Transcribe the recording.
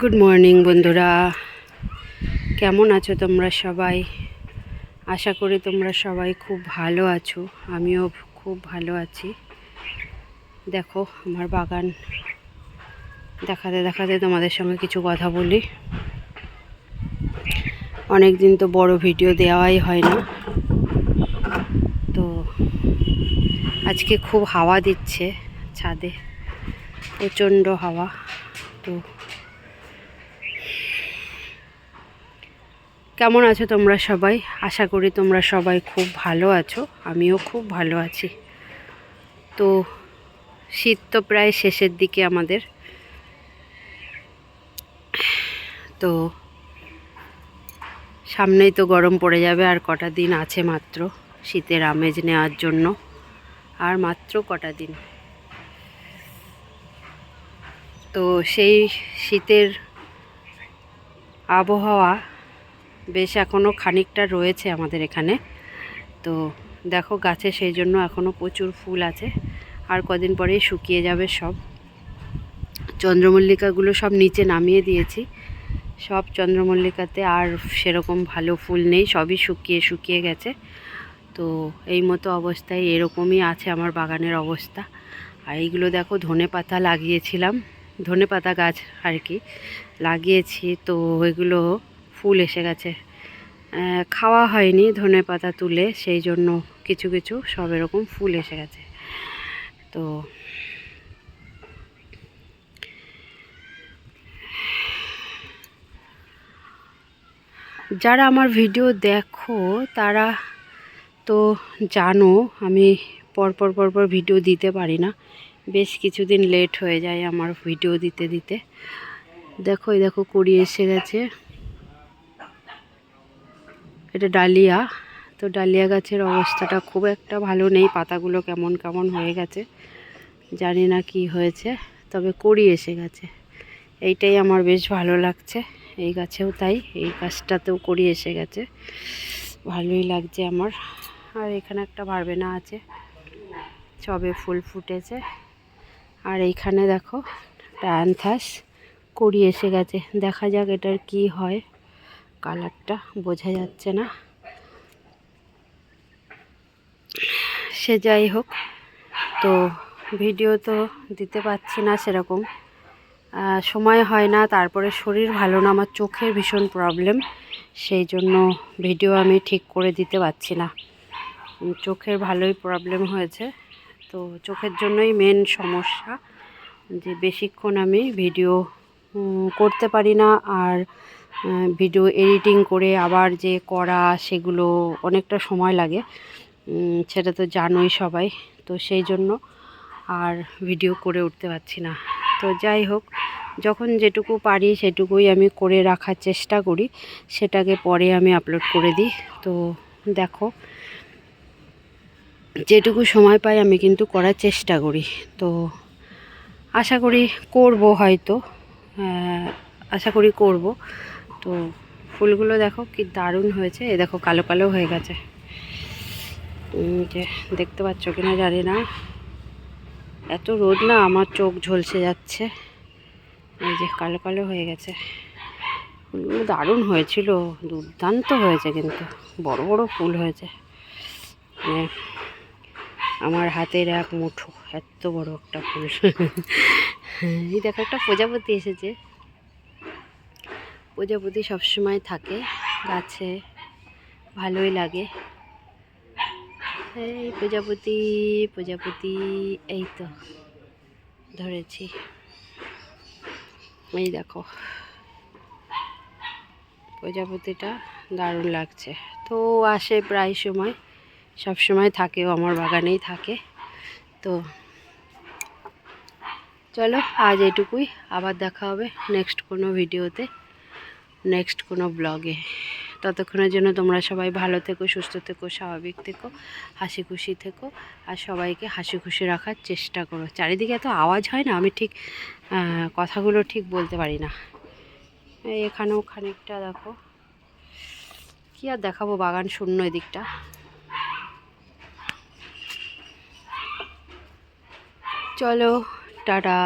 Good morning বন্ধুরা। কেমন আছো তোমরা সবাই? আশা করি তোমরা সবাই খুব ভালো আছো। আমিও খুব ভালো আছি। দেখো, আমার বাগান। দেখাতে দেখাতে তোমাদের সঙ্গে কিছু কথা বলি। অনেক দিন তো বড় ভিডিও দেওয়াই হয় না। তো আজকে খুব হাওয়া দিচ্ছে ছাদে। প্রচণ্ড হাওয়া। তো কেমন আছো তোমরা সবাই? আশা করি তোমরা সবাই খুব ভালো আছো, আমিও খুব ভালো আছি। তো শীত তো প্রায় শেষের দিকে আমাদের। তো সামনেই তো গরম পড়ে যাবে, আর কটা দিন আছে মাত্র শীতের আমেজ নেওয়ার জন্য, আর মাত্র কটা দিন। তো সেই শীতের আবহাওয়া বেশ এখনও খানিকটা রয়েছে আমাদের এখানে। তো দেখো গাছে সেই জন্য এখনও প্রচুর ফুল আছে। আর কদিন পরেই শুকিয়ে যাবে সব। চন্দ্রমল্লিকাগুলো সব নিচে নামিয়ে দিয়েছি। সব চন্দ্রমল্লিকাতে আর সেরকম ভালো ফুল নেই, সবই শুকিয়ে শুকিয়ে গেছে। তো এই মতো অবস্থায় এরকমই আছে আমার বাগানের অবস্থা। আর এইগুলো দেখো ধনে পাতা লাগিয়েছিলাম। ধনে পাতা গাছ আর কি। লাগিয়েছি তো এগুলো ফুল এসে গেছে। খাওয়া হয়নি ধনে পাতা তুলে, সেই জন্য কিছু কিছু সব এরকম ফুল এসে গেছে। তো যারা আমার ভিডিও দেখো, তারা তো জানো, আমি পরপর পরপর ভিডিও দিতে পারি না। বেশ কিছুদিন লেট হয়ে যায় আমার ভিডিও দিতে দিতে। দেখো, এই দেখো, কুড়ি এসে গেছে। এটা ডালিয়া। তো ডালিয়া গাছের অবস্থাটা খুব একটা ভালো নেই, পাতাগুলো কেমন কেমন হয়ে গেছে। জানি না কি হয়েছে, তবে কড়ি এসে গেছে। এইটাই আমার বেশ ভালো লাগছে, এই গাছেও তাই, এই গাছটাতেও কড়ি এসে গেছে। ভালোই লাগছে আমার। আর এখানে একটা ভারবেনা আছে সবে ফুল ফুটেছে। আর এইখানে দেখো একটা অ্যান্থাস কড়ি এসে গেছে। দেখা যাক এটার কি হয়। কালারটা বোঝা যাচ্ছে না। সে যাই হোক, তো ভিডিও তো দিতে পারছি না সেরকম। সময় হয় না, তারপরে শরীর ভালো না, আমার চোখের ভীষণ প্রবলেম সেই জন্য ভিডিও আমি ঠিক করে দিতে পারছি না। চোখের ভালোই প্রবলেম হয়েছে, তো চোখের জন্যই মেন সমস্যা যে বেশিক্ষণ আমি ভিডিও করতে পারি না, আর ভিডিও এডিটিং করে আবার যে করা সেগুলো অনেকটা সময় লাগে। সেটা তো জানোই সবাই। তো সেই জন্য আর ভিডিও করে উঠতে পারছি না। তো যাই হোক, যখন যেটুকু পারি সেটুকুই আমি করে রাখার চেষ্টা করি। সেটাকে পরে আমি আপলোড করে দিই। তো দেখো, যেটুকু সময় পাই আমি কিন্তু করার চেষ্টা করি। তো আশা করি করব হয়তো। আশা করি করব। তো ফুলগুলো দেখো কি দারুণ হয়েছে। এ দেখো কালো কালো হয়ে গেছে। যে দেখতে পাচ্ছ কিনা জানি না। এত রোদ না, আমার চোখ ঝলসে যাচ্ছে। এই যে কালো কালো হয়ে গেছে। ফুলগুলো দারুণ হয়েছিল, দুর্দান্ত হয়েছে কিন্তু, বড় বড় ফুল হয়েছে। মানে আমার হাতের এক মুঠো, এত বড় একটা ফুল। এই দেখো একটা প্রজাপতি এসেছে। প্রজাপতি সবসময় থাকে। গাছে ভালোই লাগে। এই প্রজাপতি প্রজাপতি এই তো ধরেছি। এই দেখো। প্রজাপতিটা দারুণ লাগছে। তো আসে প্রায় সময়। সব সময় থাকেও আমার বাগানেই থাকে। তো চলো আজ এটুকুই। আবার দেখা হবে নেক্সট কোনো ভিডিওতে। নেক্সট কোনো ব্লগে। ততক্ষণের জন্য তোমরা সবাই ভালো থেকো, সুস্থ থেকো, স্বাভাবিক থেকো, হাসি খুশি থেকো আর সবাইকে হাসি খুশি রাখার চেষ্টা করো। চারিদিকে এত আওয়াজ হয় না, আমি ঠিক কথাগুলো ঠিক বলতে পারি না। এখানেও খানিকটা দেখো। কি আর দেখাবো বাগান শূন্য এদিকটা। চলো, টাটা।